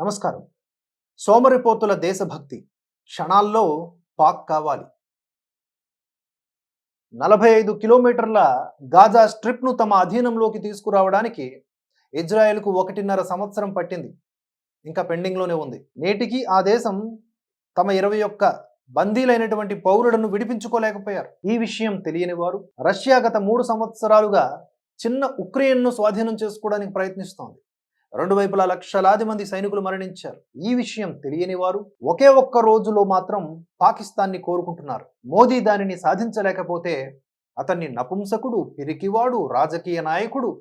నమస్కారం. సోమరిపోతుల దేశభక్తి క్షణాల్లో పాక్ కావాలి. నలభై ఐదు కిలోమీటర్ల గాజా స్ట్రిప్ను తమ అధీనంలోకి తీసుకురావడానికి ఇజ్రాయెల్కు ఒకటిన్నర సంవత్సరం పట్టింది. ఇంకా పెండింగ్లోనే ఉంది. నేటికి ఆ దేశం తమ ఇరవై ఒక్క బందీలైనటువంటి పౌరులను విడిపించుకోలేకపోయారు. ఈ విషయం తెలియని వారు రష్యా గత మూడు సంవత్సరాలుగా చిన్న ఉక్రెయిన్ను స్వాధీనం చేసుకోవడానికి ప్రయత్నిస్తోంది. రెండు వైపులా లక్షలాది మంది సైనికులు మరణించారు. ఈ విషయం తెలియని వారు ఒకే ఒక్క రోజులో మాత్రం పాకిస్తాన్ని కోరుకుంటున్నారు. మోదీ దానిని సాధించలేకపోతే అతన్ని నపుంసకుడు పిరికివాడు రాజకీయ నాయకుడు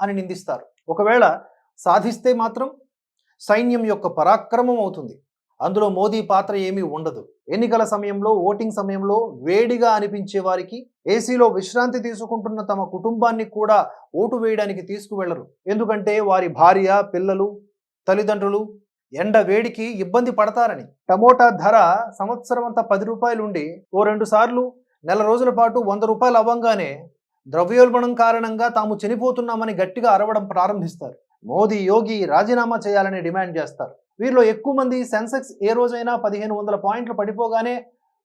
అని నిందిస్తారు. ఒకవేళ సాధిస్తే మాత్రం సైన్యం యొక్క పరాక్రమం అవుతుంది. అందులో మోదీ పాత్ర ఏమీ ఉండదు. ఎన్నికల సమయంలో ఓటింగ్ సమయంలో వేడిగా అనిపించే వారికి ఏసీలో విశ్రాంతి తీసుకుంటున్న తమ కుటుంబాన్ని కూడా ఓటు వేయడానికి తీసుకువెళ్ళరు. ఎందుకంటే వారి భార్య పిల్లలు తల్లిదండ్రులు ఎండ వేడికి ఇబ్బంది పడతారని. టమోటా ధర సంవత్సరం అంతా పది రూపాయలుండి ఓ రెండు సార్లు నెల రోజుల పాటు వంద రూపాయలు అవ్వంగానే ద్రవ్యోల్బణం కారణంగా తాము చనిపోతున్నామని గట్టిగా అరవడం ప్రారంభిస్తారు. మోదీ యోగి రాజీనామా చేయాలని డిమాండ్ చేస్తారు. వీరిలో ఎక్కువ మంది సెన్సెక్స్ ఏ రోజైనా పదిహేను వందల పాయింట్లు పడిపోగానే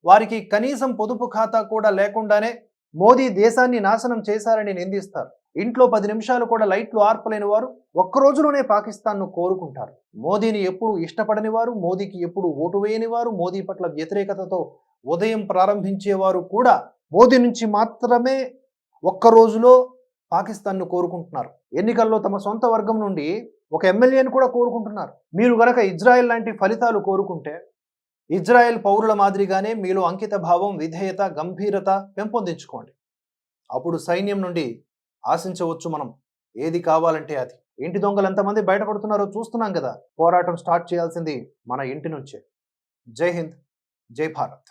వారికి కనీసం పొదుపు ఖాతా కూడా లేకుండానే మోదీ దేశాన్ని నాశనం చేశారని నిందిస్తారు. ఇంట్లో పది నిమిషాలు కూడా లైట్లు ఆర్పలేని వారు ఒక్క రోజులోనే పాకిస్తాన్ను కోరుకుంటారు. మోదీని ఎప్పుడు ఇష్టపడని వారు మోదీకి ఎప్పుడు ఓటు వేయని వారు మోదీ పట్ల వ్యతిరేకతతో ఉదయం ప్రారంభించేవారు కూడా మోదీ నుంచి మాత్రమే ఒక్క రోజులో పాకిస్తాన్ను కోరుకుంటున్నారు. ఎన్నికల్లో తమ సొంత వర్గం నుండి ఒక ఎమ్మెల్యేని కూడా కోరుకుంటున్నారు. మీరు గనక ఇజ్రాయెల్ లాంటి ఫలితాలు కోరుకుంటే ఇజ్రాయెల్ పౌరుల మాదిరిగానే మీలో అంకిత భావం విధేయత గంభీరత పెంపొందించుకోండి. అప్పుడు సైన్యం నుండి ఆశించవచ్చు మనం ఏది కావాలంటే అది. ఇంటి దొంగలు ఎంతమంది బయటపడుతున్నారో చూస్తున్నాం కదా. పోరాటం స్టార్ట్ చేయాల్సింది మన ఇంటి నుంచే. జై హింద్. జై భారత్.